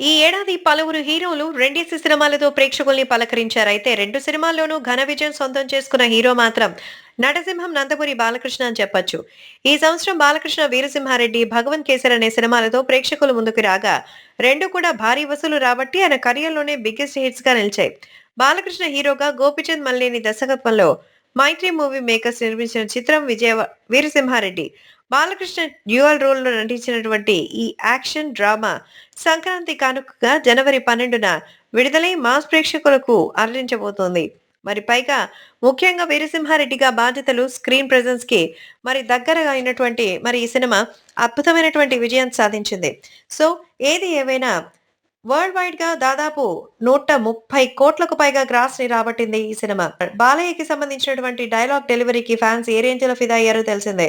ఈ ఏడాది పలువురు హీరోలు రెండేసి సినిమాలతో ప్రేక్షకుల్ని పలకరించారు. అయితే రెండు సినిమాల్లోనూ ఘన విజయం సొంతం చేసుకున్న హీరో మాత్రం నటసింహం నందమూరి బాలకృష్ణ అని చెప్పొచ్చు. ఈ సంవత్సరం బాలకృష్ణ వీరసింహారెడ్డి భగవంత్ కేసర్ అనే సినిమాలతో ప్రేక్షకుల ముందుకు రాగా రెండు కూడా భారీ వసూలు రాబట్టి ఆయన కెరియర్లోనే బిగ్గెస్ట్ హిట్స్గా నిలిచాయి. బాలకృష్ణ హీరోగా గోపిచంద్ మల్లేని దర్శకత్వంలో మైత్రి మూవీ మేకర్స్ నిర్మించిన చిత్రం విజయ వీరసింహారెడ్డి. బాలకృష్ణ డ్యూయల్ రోల్లో నటించినటువంటి ఈ యాక్షన్ డ్రామా సంక్రాంతి కానుకగా జనవరి పన్నెండున విడుదలై మాస్ ప్రేక్షకులకు అర్జించబోతోంది మరి పైగా ముఖ్యంగా వీరసింహారెడ్డిగా బాధ్యతలు స్క్రీన్ ప్రెజెన్స్కి మరి దగ్గరగా అయినటువంటి మరి ఈ సినిమా అద్భుతమైనటువంటి విజయం సాధించింది. సో ఏది ఏవైనా వరల్డ్ వైడ్గా దాదాపు నూట ముప్పై కోట్లకు పైగా గ్రాస్ని రాబట్టింది ఈ సినిమా. బాలయ్యకి సంబంధించినటువంటి డైలాగ్ డెలివరీకి ఫ్యాన్స్ ఏ రేంజ్లో ఫిదా అయ్యారో తెలిసిందే.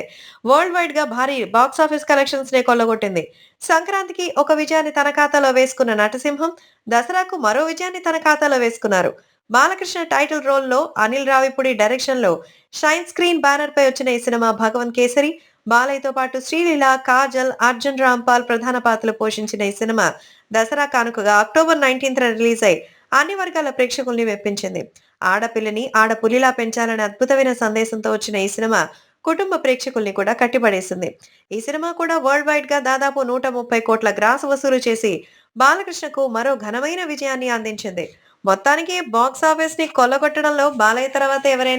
వరల్డ్ వైడ్గా భారీ బాక్స్ ఆఫీస్ కలెక్షన్స్ నే కొల్లగొట్టింది. సంక్రాంతికి ఒక విజయాన్ని తన ఖాతాలో వేసుకున్న నటసింహం దసరాకు మరో విజయాన్ని తన ఖాతాలో వేసుకున్నారు. బాలకృష్ణ టైటిల్ రోల్లో అనిల్ రావిపూడి డైరెక్షన్లో షైన్ స్క్రీన్ బ్యానర్ పై వచ్చిన ఈ సినిమా భగవంత్ కేసరి బాలయ్యతో పాటు శ్రీలీల కాజల్ అర్జున్ రాంపాల్ ప్రధాన పాత్రలు పోషించిన ఈ సినిమా దసరా కానుకగా అక్టోబర్ నైన్టీన్త్ రిలీజ్ అయి అన్ని వర్గాల ప్రేక్షకుల్ని మెప్పించింది ఆడపిల్లని ఆడపులిలా పెంచాలనే అద్భుతమైన సందేశంతో వచ్చిన ఈ సినిమా కుటుంబ ప్రేక్షకుల్ని కూడా కట్టిపడేసింది. ఈ సినిమా కూడా వరల్డ్ వైడ్గా దాదాపు నూట ముప్పై కోట్ల గ్రాస్ వసూలు చేసి బాలకృష్ణకు మరో ఘనమైన విజయాన్ని అందించింది. మొత్తానికి బాక్స్ ఆఫీస్ని కొల్లగొట్టడంలో బాలయ్య తర్వాత ఎవరైనా